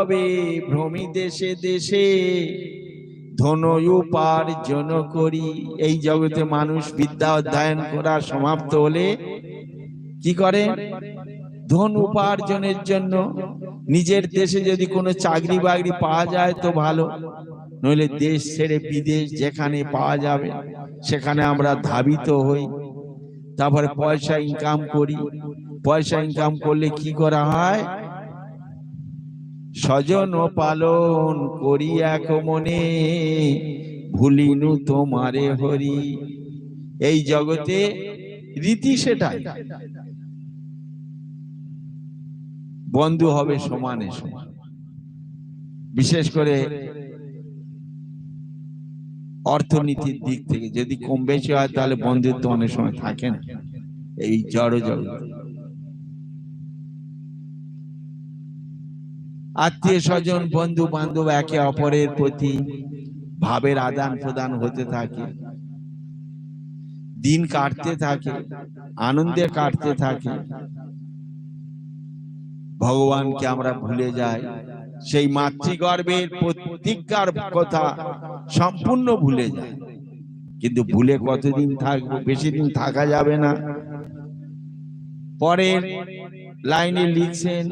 লবে ভ্রমি দেশে দেশে। ধন করি। এই জগতে মানুষ বিদ্যা অধ্যয়ন করা সমাপ্ত হলে কি করে? ধন উপার্জনের জন্য। নিজের দেশে যদি কোনো চাকরি বাকরি পাওয়া যায় তো ভালো। নইলে দেশ ছেড়ে বিদেশ যেখানে পাওয়া যাবে, সেখানে আমরা ধাবিত হই। তারপরে পয়সা ইনকাম করি। পয়সা ইনকাম করলে কি করা হয়? স্বজন পালন করি এক মনে, ভুলিনু তোমারে হরি। এই জগতে রীতি সেটাই। বন্ধু হবে সমানে সমান। বিশেষ করে অর্থনীতির দিক থেকে যদি কম বেশি হয়, তাহলে বন্ধুত্ব অনেক সময় থাকে না। এই জড় জগৎ আত্মীয় স্বজন বন্ধু বান্ধব একে অপরের প্রতি ভাবের আদান প্রদান হতে থাকে। দিন কাটতে থাকে। আনন্দে কাটতে থাকে। ভগবানকে আমরা ভুলে যাই। সেই মাতৃগর্ভের প্রতিজ্ঞার কথা সম্পূর্ণ ভুলে যায় কিন্তু ভুলে কতদিন থাকব বেশি দিন থাকা যাবে না। পরের লাইনে লিখছেন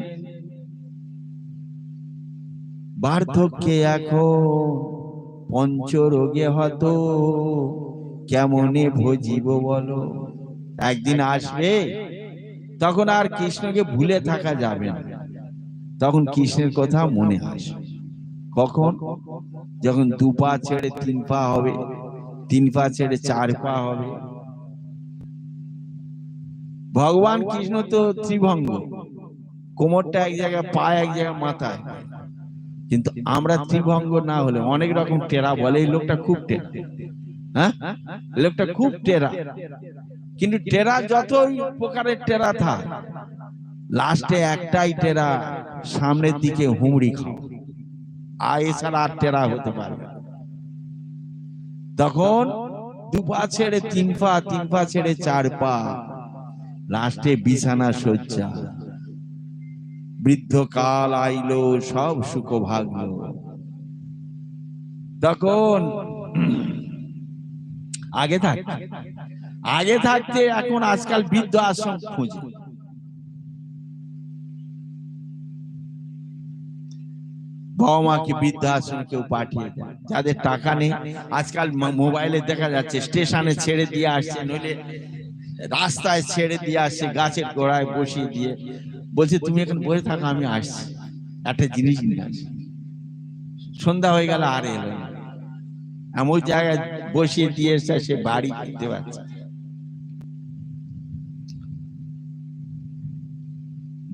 বার্ধক্যে এখন পঞ্চরোগে হতো। কেমনে ভজিব বলো। একদিন আসবে তখন আর কৃষ্ণকে ভুলে থাকা যাবে না। তখন কৃষ্ণের কথা মনে আসবে কখন? যখন দু পা ছেড়ে তিন পা হবে তিন পা ছেড়ে চার পা হবে। ভগবান কৃষ্ণ তো ত্রিভঙ্গ। কোমরটা এক জায়গায় পা এক জায়গায় মাথায়। কিন্তু আমরা ত্রিভঙ্গ না হলে অনেক রকম টেরা বলে এই লোকটা খুব টেরা। হ্যাঁ? লোকটা খুব টেরা। কিন্তু টেরা যতই প্রকারের টেরা থাক লাস্টে একটাই টেরা সামনের দিকে হুমড়ি খাও আর এছাড়া আর টেরা হতে পারবে। তখন দু পা ছেড়ে তিন পা তিন পা ছেড়ে চার পা। লাস্টে বিছানা শয্যা। বৃদ্ধ কাল আইলো, সব সুখ ভাগলো তখন, আগে থাকতে আগে থাকতে এখন আজকাল বৃদ্ধ আশ্রম খুঁজে। বাবা মাকে বৃদ্ধাশ্রমে কেউ পাঠিয়ে দেয়? যাদের টাকা নেই, আজকাল মোবাইলে দেখা যাচ্ছে, স্টেশনে ছেড়ে দিয়ে আসছে, নইলে রাস্তায় ছেড়ে দিয়ে আসছে, গাছের গোড়ায় বসিয়ে দিয়ে। বলছে তুমি এখন বসে থাকো আমি আসছি। একটা জিনিস নিয়ে আসি সন্ধ্যা হয়ে গেল আর এলো না। এমন জায়গায় বসিয়ে দিয়ে এসছে সে বাড়ি ফিরতে পারছে।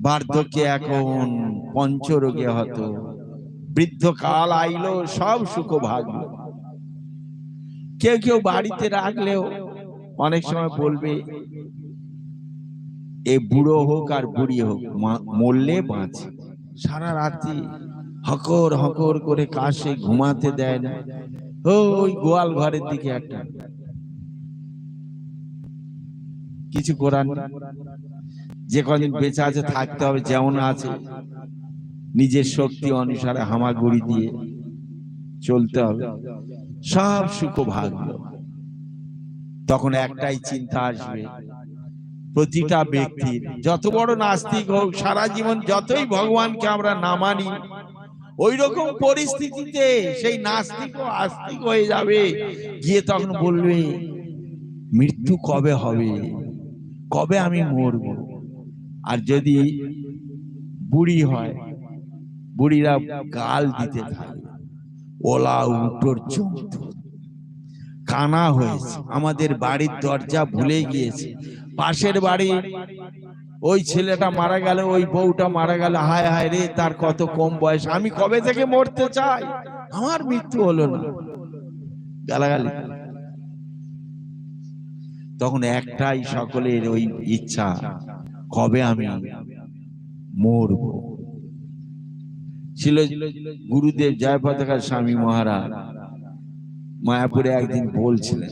বার্ধক্যে এখন পঞ্চরোগে হতো। বৃদ্ধ কাল আইলো সব সুখ ভাগলো কেউ কেউ বাড়িতে রাখলেও অনেক সময় বলবে এ বুড়ো হোক আর বুড়ি হোক মরলে বাঁচে। সারা রাত্রি হকর হকর করে কাশে ঘুমাতে দেয় না। ওই গোয়াল ঘরের দিকে একটা। কিছু করার যে কদিন বেঁচে আছে থাকতে হবে যেমন আছে। নিজের শক্তি অনুসারে হামাগুড়ি দিয়ে চলতে হবে। সব সুখ ভাগলো। তখন একটাই চিন্তা আসবে প্রতিটা ব্যক্তির যত বড় নাস্তিক হোক সারা জীবন যতই ভগবানকে আমরা না মানি ওই রকম পরিস্থিতিতে সেই নাস্তিক ও আস্তিক হয়ে যাবে। গিয়ে তখন বলবে মৃত্যু কবে হবে? কবে আমি মরব? আর যদি বুড়ি হয় বুড়িরা গাল দিতে থাকে। ওলা উটোর জন্তু কানা হয়েছে। আমাদের বাড়ির দরজা ভুলে গিয়েছে। পাশের বাড়ি ওই ছেলেটা মারা গেল, ওই বউটা মারা গেল। হায় হায় রে, তার কত কম বয়স। আমি কবে থেকে মরতে চাই? আমার মৃত্যু হলো না। গালাগালি। তখন একটাই সকলের ওই ইচ্ছা, কবে আমি মরব? ছিল গুরুদেব জয় পতাকার স্বামী মহারাজ। মায়াপুরে একদিন বলছিলেন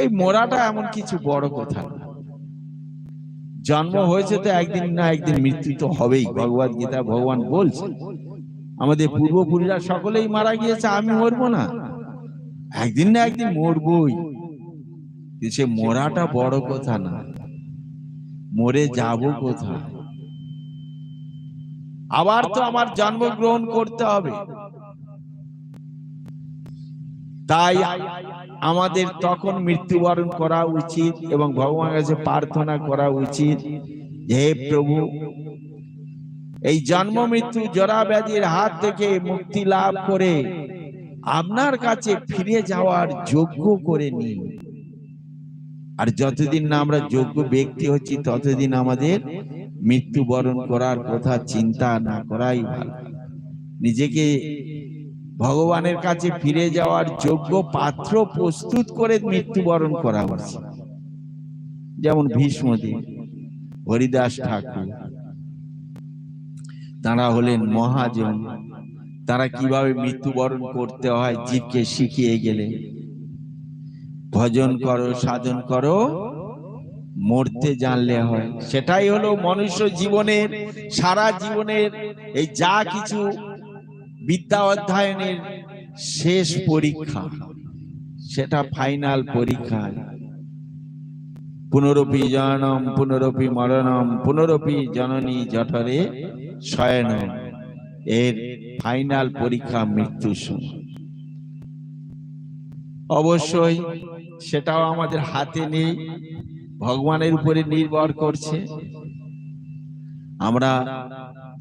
এই মরাটা এমন কিছু বড় কথা না। জন্ম হয়েছে তো একদিন না একদিন মৃত্যু তো হবেই। ভগবত গীতা ভগবান বলছে আমাদের পূর্বপুরীরা সকলেই মারা গিয়েছে আমি মরবো না। একদিন না একদিন মরবই। সে মরাটা বড় কথা না। মরে যাব কোথায়? আবার তো আমার জন্মগ্রহণ করতে হবে। তাই আমাদের তখন মৃত্যুবরণ করা উচিত এবং ভগবানের কাছে প্রার্থনা করা উচিত হে প্রভু এই জন্ম মৃত্যু জরা ব্যাধির হাত থেকে মুক্তি লাভ করে আপনার কাছে ফিরে যাওয়ার যোগ্য করে নিন। আর যতদিন না আমরা যোগ্য ব্যক্তি হচ্ছি ততদিন আমাদের মৃত্যুবরণ করার কথা চিন্তা না করাই ভালো। নিজেকে ভগবানের কাছে ফিরে যাওয়ার যোগ্য পাত্র প্রস্তুত করে মৃত্যুবরণ করা উচিত যেমন ভীষ্মদেব, হরিদাস ঠাকুর, তারা হলেন মহাজন। তারা কীভাবে মৃত্যুবরণ করতে হয়, জীবকে শিখিয়ে গেলে। ভজন করো, সাধন করো মরতে জানলে হয়। সেটাই হলো মনুষ্য জীবনের, সারা জীবনের এই যা কিছু বিদ্যা অধ্যয়নের শেষ পরীক্ষা। সেটা ফাইনাল পরীক্ষা। পুনরপি জনম পুনরপি মরণম পুনরপি জননী জঠরে শয়নম। এর ফাইনাল পরীক্ষা সময় অবশ্যই সেটাও আমাদের হাতে নেই। ভগবানের উপরে নির্ভর করছে। আমরা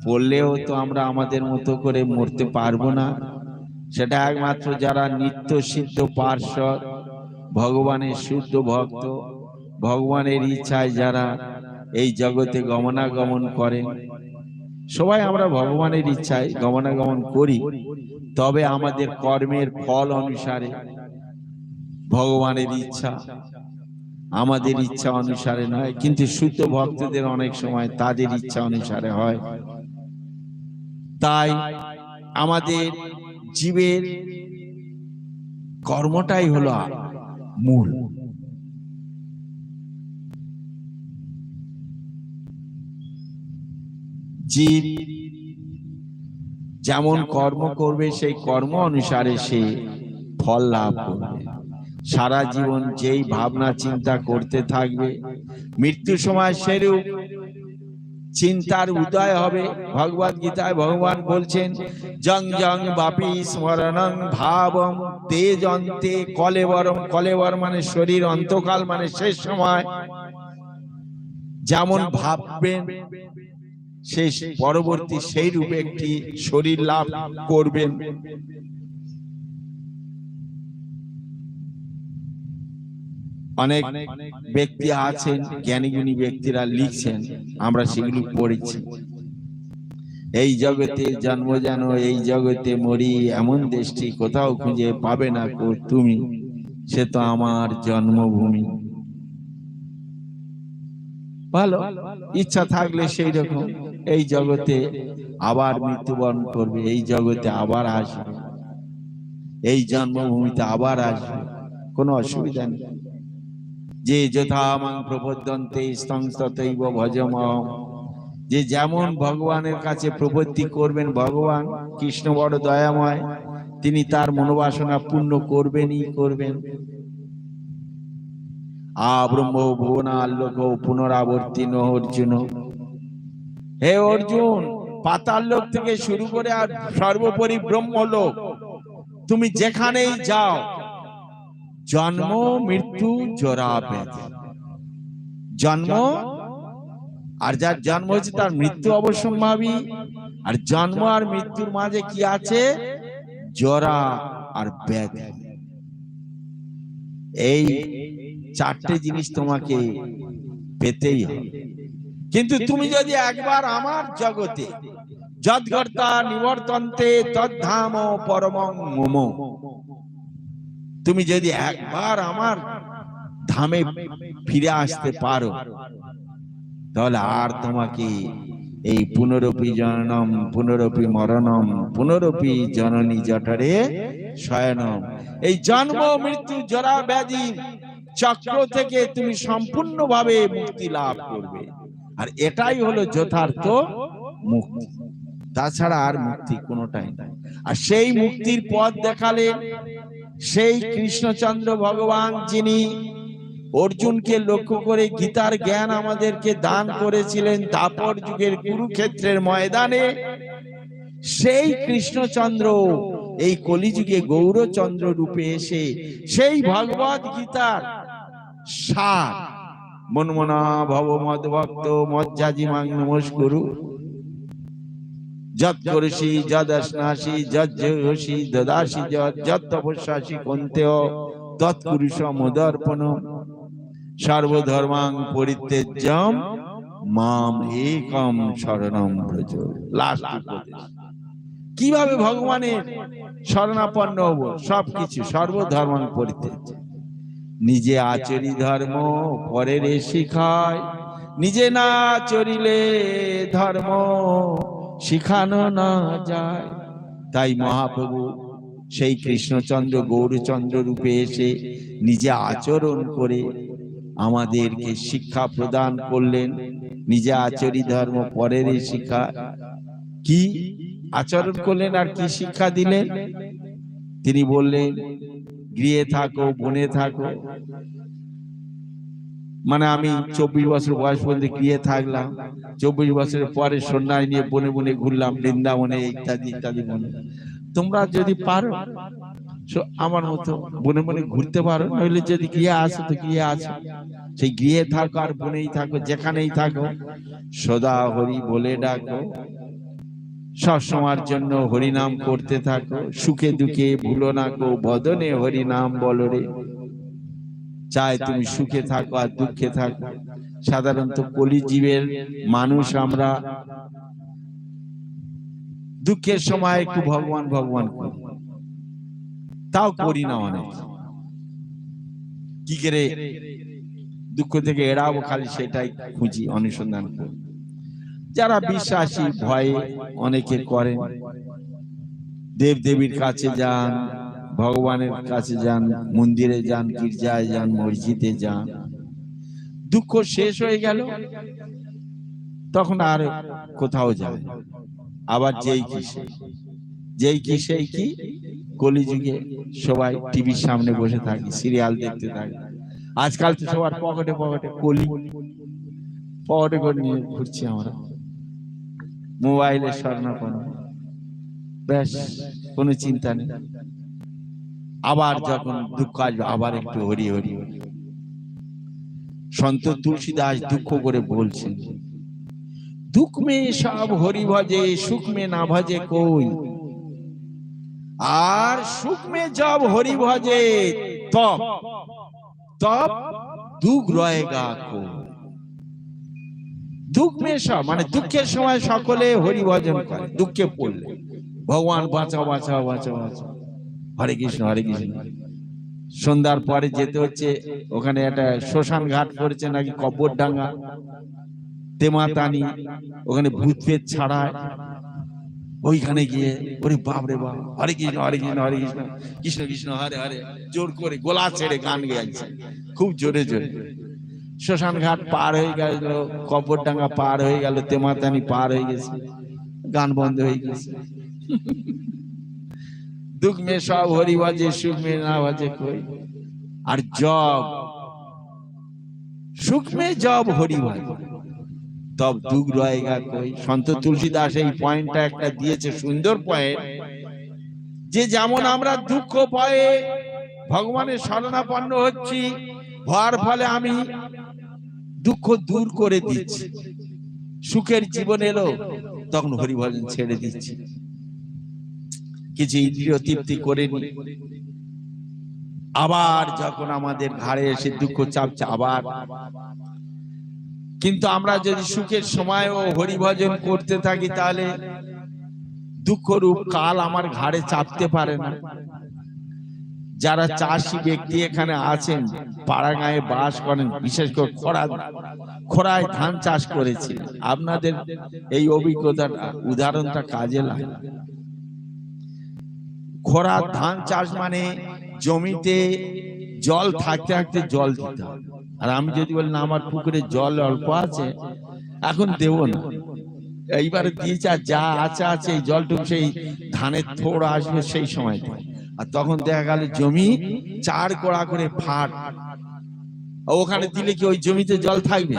বললেও তো আমরা আমাদের মতো করে মরতে পারব না। সেটা একমাত্র যারা নিত্য সিদ্ধ পার্শ্বদ ভগবানের শুদ্ধ ভক্ত, ভগবানের ইচ্ছায় যারা এই জগতে গমনাগমন করেন সবাই আমরা ভগবানের ইচ্ছায় গমনাগমন করি, তবে আমাদের কর্মের ফল অনুসারে ভগবানের ইচ্ছা। আমাদের ইচ্ছা অনুসারে নয়। কিন্তু শুদ্ধ ভক্তদের অনেক সময় তাদের ইচ্ছা অনুসারে হয়। তাই আমাদের জীবের কর্মটাই হলো মূল। জীব যেমন কর্ম করবে সেই কর্ম অনুসারে সে ফল লাভ করবে। সারা জীবন যেই ভাবনা, চিন্তা করতে থাকবে। মৃত্যুর সময় সেরূপ চিন্তার উদয় হবে। ভগবত গীতায় ভগবান বলছেন, জং জং, বাপি, স্মরণং ভাবম তেজ অন্তে কলেবরম। কলেবর মানে শরীর, অন্তকাল মানে শেষ সময়। যেমন ভাববেন, শেষ পরবর্তী সেই রূপে একটি শরীর লাভ করবেন। অনেক ব্যক্তি আছেন জ্ঞানী জ্ঞানীগুণী ব্যক্তিরা লিখছেন আমরা সেগুলি পড়েছি। এই জগতে জন্ম যেন এই জগতে মরি এমন দেশটি কোথাও খুঁজে পাবে না কো তুমি সে তো আমার জন্মভূমি। ভালো ইচ্ছা থাকলে সেই রকম এই জগতে আবার মৃত্যুবরণ করবে এই জগতে আবার আসবে। এই জন্মভূমিতে আবার আসবে কোনো অসুবিধা নেই। যে যথামাং প্রপদ্যন্তে স্তংস্তৈব ভজম। যে যেমন ভগবানের কাছে প্রপত্তি করবেন ভগবান, কৃষ্ণ বড় দয়াময়, তিনি তার মনোবাসনা পূর্ণ করবেনই করবেন। আ ব্রহ্ম ভুবনা আল্লোক পুনরাবর্তীন অর্জুন। হে অর্জুন পাতাল লোক থেকে শুরু করে আর সর্বোপরি ব্রহ্মলোক, তুমি যেখানেই যাও জন্ম মৃত্যু জরা ব্যাধি জন্ম আর যার জন্ম হয়েছে তার মৃত্যু অবশ্যম্ভাবী। আর জন্ম আর মৃত্যুর মাঝে কি আছে? জরা আর ব্যাধি এই চারটে জিনিস তোমাকে পেতেই হবে। কিন্তু তুমি যদি একবার আমার জগতে যৎকর্তা নিবর্তন্তে তদ্ধাম পরম মম। তুমি যদি একবার আমার ধামে ফিরে আসতে পারো, তাহলে আর তোমাকে এই পুনরপি জননম, পুনরপি মরণম, পুনরপি জননী জঠরে শয়নম। এই জন্ম, মৃত্যু, জরা, ব্যাধি চক্র থেকে তুমি সম্পূর্ণভাবে মুক্তি লাভ করবে। আর এটাই হলো যথার্থ মুক্তি। তাছাড়া আর মুক্তি কোনোটাই নাই। আর সেই মুক্তির পথ দেখালেন সেই কৃষ্ণচন্দ্র ভগবান যিনি অর্জুনকে লক্ষ্য করে গীতার জ্ঞান আমাদেরকে দান করেছিলেন দাপর যুগের কুরুক্ষেত্রের ময়দানে, সেই কৃষ্ণচন্দ্র এই কলিযুগে গৌরচন্দ্র রূপে এসে সেই ভগবত গীতার সার। মনমনা ভব মদ ভক্ত মজ্জাজি মাং নমস্কুরু। যত করসি যদ অশ্নাসি যদ জয়সি দদাসি যদ যত তপস্যাসি কন্তেয় তৎকুরুষ মুদর্পণ সর্বধর্মাং পরিত্যজ্যম মাম একম শরণম ব্রজ লাস্ট কীভাবে ভগবানের শরণাপন্ন হব সবকিছু সর্বধর্মাং পরিত্যজ্য নিজে আচরি ধর্ম পরের শিখায় নিজে না চরিলে ধর্ম শিখানো না যায়। তাই মহাপ্রভু সেই কৃষ্ণচন্দ্র গৌরচন্দ্র রূপে এসে নিজে আচরণ করে আমাদেরকে শিক্ষা প্রদান করলেন। নিজে আচরি ধর্ম পরের শিক্ষা। কি আচরণ করলেন আর কি শিক্ষা দিলেন? তিনি বললেন, গৃহে থাকো, বনে থাকো। মানে আমি চব্বিশ বছর বয়স পর্যন্ত গিয়ে থাকলাম। চব্বিশ বছরের পরে সন্ন্যাস নিয়ে বনে বনে ঘুরলাম, বৃন্দাবনে ইত্যাদি ইত্যাদি বনে। তোমরা যদি পারো আমার মতো বনে বনে ঘুরতে পারো, নইলে যদি গিয়ে আসো তো গিয়ে আসো। সেই গিয়ে থাকো আর বনেই থাকো, যেখানেই থাকো, সদা হরি বলে ডাকো। সব সময়ের জন্য হরিনাম করতে থাকো, সুখে দুঃখে ভুলো না কো বদনে হরিনাম বলো রে। চাই তুমি সুখে থাকো আর দুঃখে থাকো। সাধারণত কলিজীবের মানুষ আমরা দুঃখের সময় একটু ভগবান ভগবান করি। তাও করি না অনেক। কি করে দুঃখ থেকে এড়াবো খালি সেটাই খুঁজি অনুসন্ধান করি। যারা বিশ্বাসী ভয়ে অনেকে করেন। দেব দেবীর কাছে যান। ভগবানের কাছে যান, মন্দিরে যান, গির্জায় যান, মসজিদে যান। দুঃখ শেষ হয়ে গেল, তখন আর কোথাও যাবে আবার যেই কি যেই কি সেই কি, কলিযুগে সবাই টিভির সামনে বসে থাকে, সিরিয়াল দেখতে থাকে। আজকাল তো সবার পকেটে পকেটে কলি, পকেটে করে নিয়ে ঘুরছি আমরা। মোবাইলে স্বর্ণাপন্ন। ব্যাস, কোনো চিন্তা নেই। আবার যখন দুঃখ আসবে আবার একটু হরি হরি। সন্ত তুলসীদাস দুঃখ করে বলছেন দুঃখ মে সব হরি ভজে সুখ মে না ভজে কই? আর সুখ মে জব হরি ভজে তব তব দুঃখ রয়েগা কো দুঃখ মে সব মানে দুঃখের সময় সকলে হরি ভজন করে দুঃখে পড়লে। ভগবান বাঁচাও বাঁচাও বাঁচাও বাঁচাও। হরে কৃষ্ণ হরে কৃষ্ণ। সন্ধ্যার পরে যেতে হচ্ছে ওখানে একটা শ্মশান ঘাট করেছে নাকি কব্বর ডাঙ্গা তেমাতানি ওখানে ভূত পেট ছাড়ায় ওইখানে গিয়ে ওরে বাপ রে বাপ হরে কৃষ্ণ হরে কৃষ্ণ হরে কৃষ্ণ কৃষ্ণ কৃষ্ণ হরে হরে জোর করে গোলা ছেড়ে গান গেছে খুব জোরে জোরে। শ্মশান ঘাট পার হয়ে গেল কব্বর ডাঙ্গা পার হয়ে গেল তেমাতানি পার হয়ে গেছে গান বন্ধ হয়ে গেছে। দুঃখ মে সব হরি বাজে, সুখ মে না বাজে কই। আর জব, সুখ মে জব হরি বাজে। তব দুঃখ রয়েগা কই। সন্ত তুলসীদাস এই পয়েন্টটা একটা দিয়েছে, সুন্দর পয়েন্ট। যে যেমন আমরা দুঃখ পায়ে ভগবানের শরণাপন্ন হচ্ছি, হওয়ার ফলে আমি দুঃখ দূর করে দিচ্ছি। সুখের জীবন এলো, তখন হরিভজন ছেড়ে দিচ্ছি। কিছু ইন্দ্রিয় তৃপ্তি করে নি আবার যখন আমাদের ঘাড়ে এসে দুঃখ চাপছে, আবার। কিন্তু আমরা যদি সুখের সময়ও হরিভজন করতে থাকি, তাহলে দুঃখ রূপ কাল আমার ঘাড়ে চাপতে পারে না। যারা চাষি ব্যক্তি এখানে আছেন পাড়া গায়ে বাস করেন, বিশেষ করে খরা খরায় ধান চাষ করেছিলেন আপনাদের এই অভিজ্ঞতাটা, উদাহরণটা কাজে লাগে খরা ধান চাষ মানে জমিতে জল থাকতে থাকতে জল দিতে আর আমি যদি বলি না আমার পুকুরে জল অল্প আছে এখন দেব না। এইবারে দিয়েছে আর যা আছে আছে এই জলটুকু সেই ধানের থোড় আসবে সেই সময় আর তখন দেখা গেল জমি চার কোড়া করে ফাট। ওখানে দিলে কি ওই জমিতে জল থাকবে।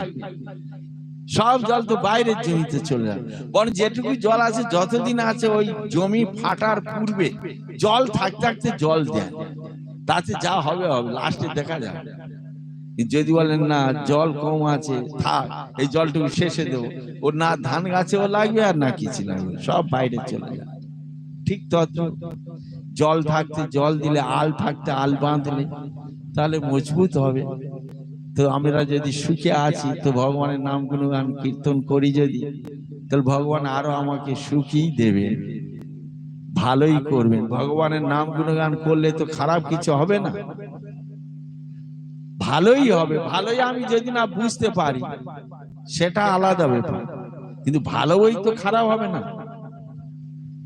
সব জল তো বাইরের জমিতে চলে যাবে বরং যেটুকু জল আছে, যতদিন আছে ওই জমি ফাটার পূর্বে জল থাকতে থাকতে জল দেন। তাতে যা হবে হবে। লাস্টে দেখা যাবে যদি বলেন, না, জল কম আছে, থাক, এই জলটুকু শেষে দেবো। ও না ধান গাছেও লাগবে আর না কিছু লাগবে। সব বাইরে চলে যাবে ঠিক তত জল থাকতে, জল দিলে আল থাকতে, আল বাঁধলে তাহলে মজবুত হবে। তো আমরা যদি সুখে আছি, তো ভগবানের নামগুলো আমি কীর্তন করি যদি, তাহলে ভগবান আরও আমাকে সুখী দেবে। ভালোই করবেন। ভগবানের নাম গুণগান করলে তো খারাপ কিছু হবে না। ভালোই হবে। ভালোই আমি যদি না বুঝতে পারি, সেটা আলাদা ব্যাপার। কিন্তু ভালোই তো খারাপ হবে না।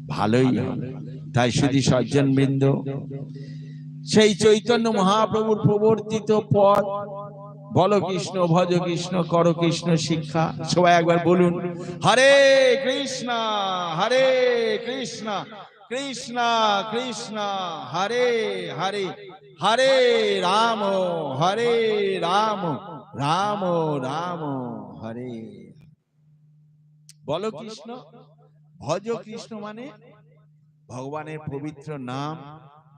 ভালোই হবে। তাই শুধু সজ্জন বৃন্দ সেই চৈতন্য মহাপ্রভুর প্রবর্তিত পথ বল কৃষ্ণ ভজ কৃষ্ণ কর কৃষ্ণ শিক্ষা সবাই একবার বলুন হরে কৃষ্ণ হরে কৃষ্ণ কৃষ্ণ কৃষ্ণ হরে হরে হরে রাম হরে রাম রাম রাম হরে বলো কৃষ্ণ ভজ কৃষ্ণ মানে ভগবানের পবিত্র নাম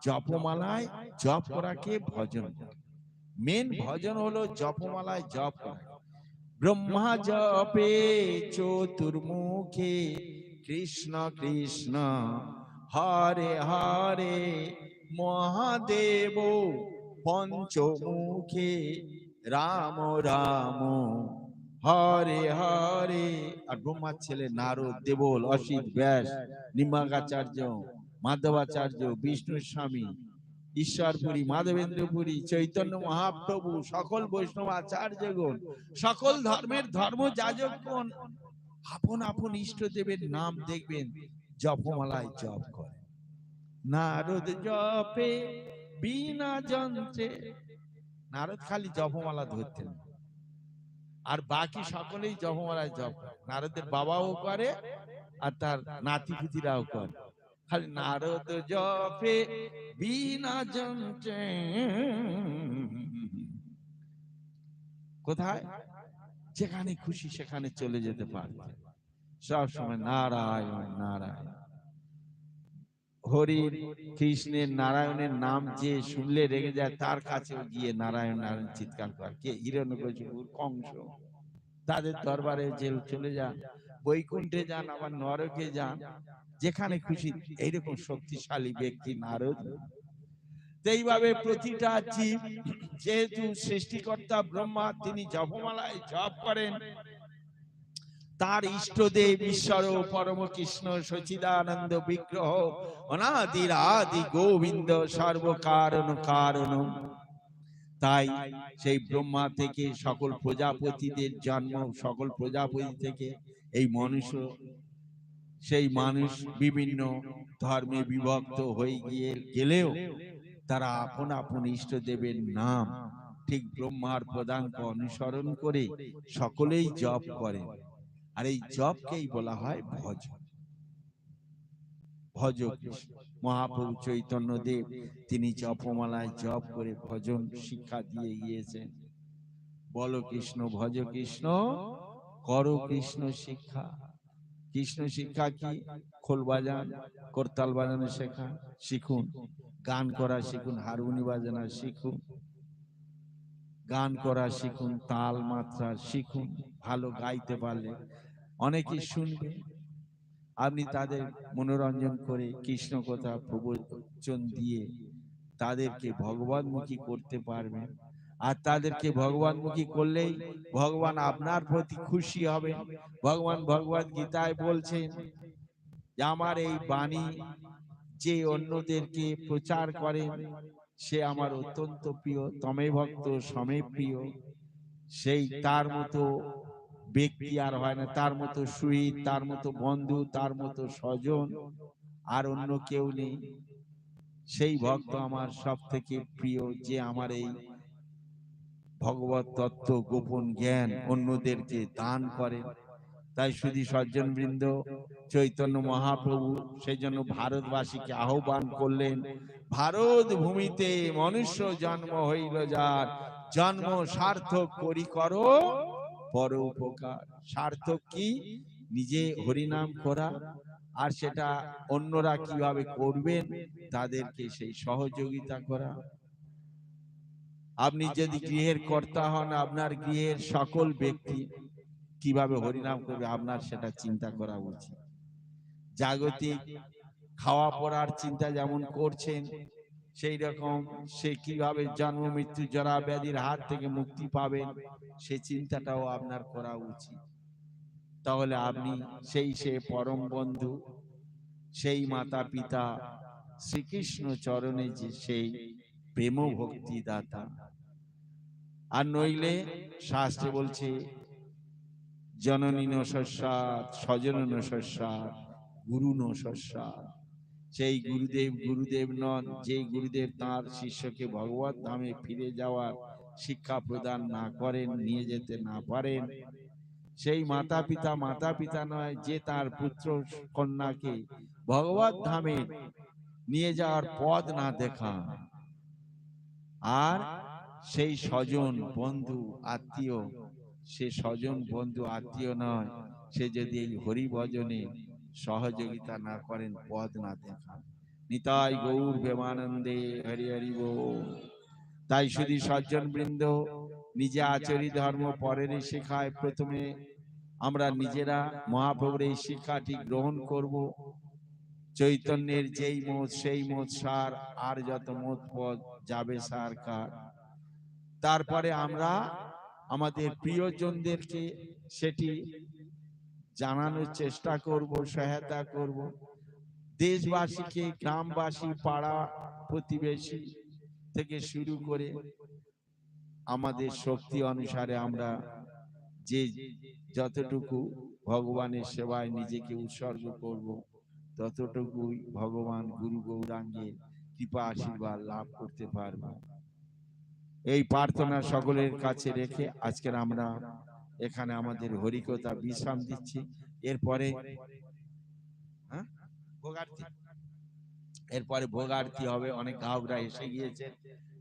জপমালায় জপ করাকে ভজন মেন ভজন হলো জপমালায় জপ ব্রহ্মা জপে চতুর্মুখে কৃষ্ণ কৃষ্ণ হরে হরে মহাদেব পঞ্চমুখে রাম রাম হরে হরে। আর ব্রহ্মার ছেলে নারদ দেবল অসিত ব্যাস নিম্বাগাচার্য মাধবাচার্য বিষ্ণু স্বামী ঈশ্বরপুরী মাধবেন্দ্রপুরী চৈতন্য মহাপ্রভু সকল বৈষ্ণব আচার্যগণ সকল ধর্মের ধর্ম যাজকগণ আপন আপন ইষ্ট দেবের নাম দেখবেন জপমালায় জপ করে নারদ জপে বিনা যন্ত্রে। নারদ খালি জপমালা ধরতেন আর বাকি সকলেই জপমালায় জপ করে নারদের বাবাও করে আর তার নাতি পুতিরাও করে খালি নারদ জপে, বিনা যন্ত্রে কোথায়? যেখানে খুশি সেখানে চলে যেতে পারবে। সব সময় নারায়ণ নারায়ণ। হরির কৃষ্ণের নারায়ণের নাম যে শুনলে রেগে যায়, তার কাছেও গিয়ে নারায়ণ নারায়ণ চিৎকার করে। কে? হিরণ্যকশিপুর কংস। তাদের দরবারে জেল চলে যান, বৈকুণ্ঠে যান, আবার নরকে যান যেখানে খুশি এইরকম শক্তিশালী ব্যক্তি নারদ। এইভাবে প্রতিটা জীব যেহেতু সৃষ্টিকর্তা ব্রহ্মা তিনি জপমালায় জপ করেন। তার ইষ্টদেব ঈশ্বর পরম কৃষ্ণ সচিদানন্দ বিগ্রহ অনাদির আদি গোবিন্দ সর্বকারণ কারণ। তাই সেই ব্রহ্মা থেকে সকল প্রজাপতিদের জন্ম সকল প্রজাপতি থেকে এই মনুষ্য সেই মানুষ বিভিন্ন ধর্মে বিভক্ত হয়ে গিয়ে গেলেও তারা আপন আপন ইষ্টদেবের নাম ঠিক ব্রহ্মার প্রদানকে অনুসরণ করে সকলেই জপ করে আর এই জপকেই বলা হয় ভজ। ভজ। মহাপ্রভু চৈতন্য দেব তিনি জপমালায় জপ করে ভজন শিক্ষা দিয়ে গিয়েছেন। বল কৃষ্ণ ভজ কৃষ্ণ কর কৃষ্ণ শিক্ষা। কৃষ্ণ শিক্ষা কি? খোল বাজান, করতাল বাজানো শেখা, শিখুন। গান করা শিখুন, হারমোনি বাজানো শিখুন। গান করা শিখুন, তাল মাত্রা শিখুন, ভালো গাইতে পারলে। অনেকে শুনবে। আপনি তাদের মনোরঞ্জন করে কৃষ্ণ কথা প্রবচন দিয়ে তাদেরকে ভগবানমুখী করতে পারবেন। আর তাদেরকে ভগবানমুখী করলেই ভগবান আপনার প্রতি খুশি হবে। ভগবান ভগবত গীতায় বলছেন যে আমার এই বাণী যে অন্যদেরকে প্রচার করেন সে আমার অত্যন্ত প্রিয় তমে ভক্ত সমে প্রিয়। সেই তার মতো ব্যক্তি আর হয় না। তার মতো সুহিত তার মতো বন্ধু তার মতো স্বজন আর অন্য কেউ নেই। সেই ভক্ত আমার সব থেকে প্রিয় যে আমার এই ভগবত তত্ত্ব, গোপন জ্ঞান অন্যদেরকে দান করেন তাই শুধু সজ্জন বৃন্দ চৈতন্য মহাপ্রভু সেই জন্য ভারতবাসীকে আহ্বান করলেন, ভারত ভূমিতে মনুষ্য জন্ম হইল যার, জন্ম সার্থক করি করো, পর উপকার। সার্থক কি? নিজে হরিনাম করা। আর সেটা অন্যরা কীভাবে করবেন, তাদেরকে সেই সহযোগিতা করা। আপনি যদি গৃহের কর্তা হন আপনার গৃহের সকল ব্যক্তি কীভাবে হরিনাম করবে আপনার সেটা চিন্তা করা উচিত। জাগতিক খাওয়া পড়ার চিন্তা যেমন করছেন সেই রকম সে কীভাবে জন্ম মৃত্যু জরা ব্যাধির হাত থেকে মুক্তি পাবেন সে চিন্তাটাও আপনার করা উচিত। তাহলে আপনি সেই সে পরম বন্ধু সেই মাতা পিতা শ্রীকৃষ্ণ চরণে যে সেই প্রেম ভক্তি দাতা। আর নইলে শাস্ত্রে বলছে জননী নস্যাৎ স্বজন নস্যাৎ গুরু নস্যাৎ সেই গুরুদেব গুরুদেব নন যে গুরুদেব তার শিষ্যকে ভগবত ধামে ফিরে যাওয়ার শিক্ষা প্রদান না করেন নিয়ে যেতে না পারেন। সেই মাতা পিতা মাতা পিতা নয় যে তার পুত্র কন্যাকে ভগবত ধামে নিয়ে যাওয়ার পথ না দেখা আর সেই স্বজন বন্ধু আত্মীয়। সে স্বজন বন্ধু আত্মীয় নয়। সে যদি এই হরি ভজনে সহযোগিতা না করেন পদ না দেখান। নিতাই গৌর প্রেমানন্দে হরি হরি। তাই শুধু সজ্জন বৃন্দ নিজে আচরি ধর্ম পরের শেখায় প্রথমে। আমরা নিজেরা মহাপ্রভুর এই শিক্ষাটি গ্রহণ করব। চৈতন্যের যেই মত সেই মত সার আর যত মত পদ যাবে সার কার। তারপরে আমরা আমাদের প্রিয়জনদেরকে সেটি জানানোর চেষ্টা করব সহায়তা করব। দেশবাসীকে গ্রামবাসী পাড়া প্রতিবেশী থেকে শুরু করে আমাদের শক্তি অনুসারে আমরা যে যতটুকু ভগবানের সেবায় নিজেকে উৎসর্গ করব ততটুকুই ভগবান গুরু গৌরাঙ্গের কৃপা আশীর্বাদ লাভ করতে পারব। এই প্রার্থনা সকলের কাছে রেখে আজকের আমরা এখানে আমাদের হরিকতা বিশ্রাম দিচ্ছি। এরপরে হ্যাঁ? এরপরে ভোগার্তি হবে, অনেক গাহকরা এসে গিয়েছে।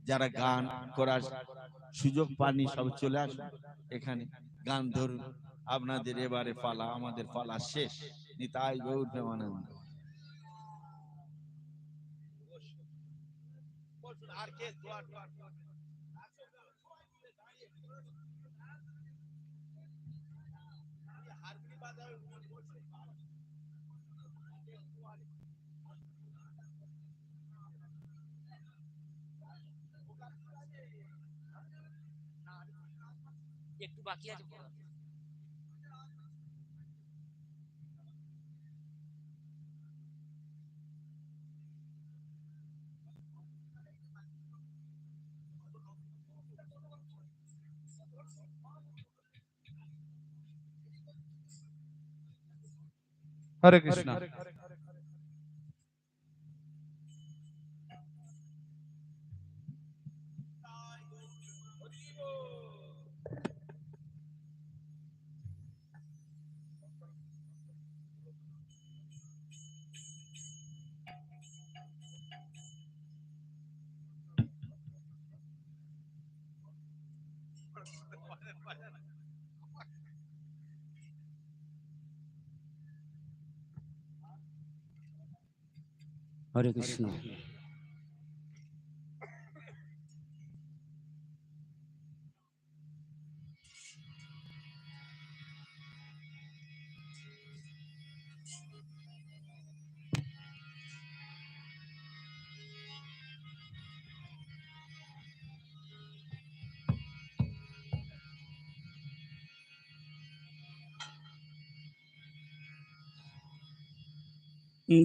যারা গান করার সুযোগ পাননি, সব চলে আসুন। এখানে গান ধরুন। আপনাদের এবারে পালা, আমাদের পালা শেষ। নিতাই গৌর প্রেমানন্দ। আর কে দোয়া দোয়া একটু বাকি আছে हरे कृष्णा। হরে কৃষ্ণ হরে কৃষ্ণ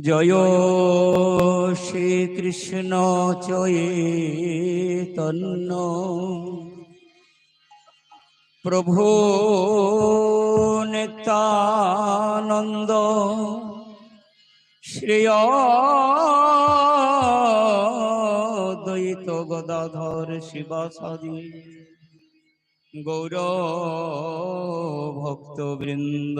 জয় শ্রীকৃষ্ণ চৈতন্য। প্রভু নিত্যানন্দ শ্রেয় দ্বৈত গদাধর শিবাসাদি গৌর ভক্তবৃন্দ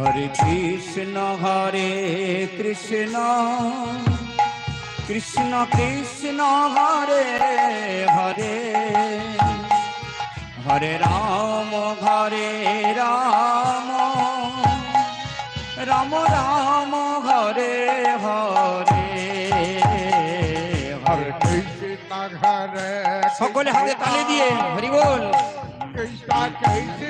হরে কৃষ্ণ হরে কৃষ্ণ। কৃষ্ণ কৃষ্ণ হরে হরে। হরে রাম হরে রাম। রাম রাম হরে হরে। হরে হরে কৃষ্ণ হরে সকলে হাতে তালি দিয়ে হরি বল। কৃষ্ণ কৃষ্ণ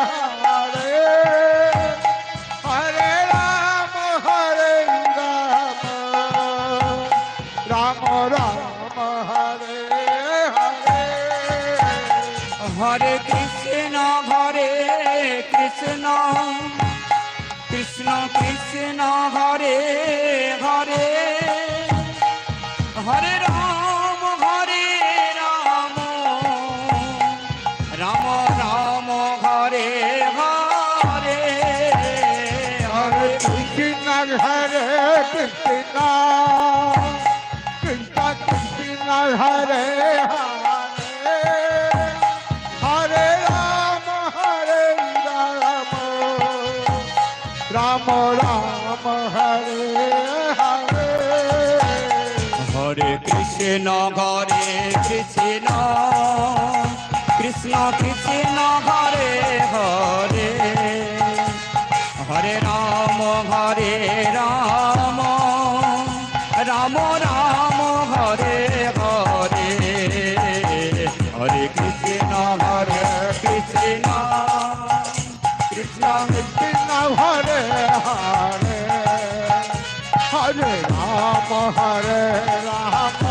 কৃষ্ণ হরে কৃষ্ণ কৃষ্ণ কৃষ্ণ হরে। হরে হরে রাম হরে রাম রাম রাম, হরে হরে। হরে কৃষ্ণ হরে কৃষ্ণ কৃষ্ণ কৃষ্ণ, হরে হরে। হরে রাম হরে রাম।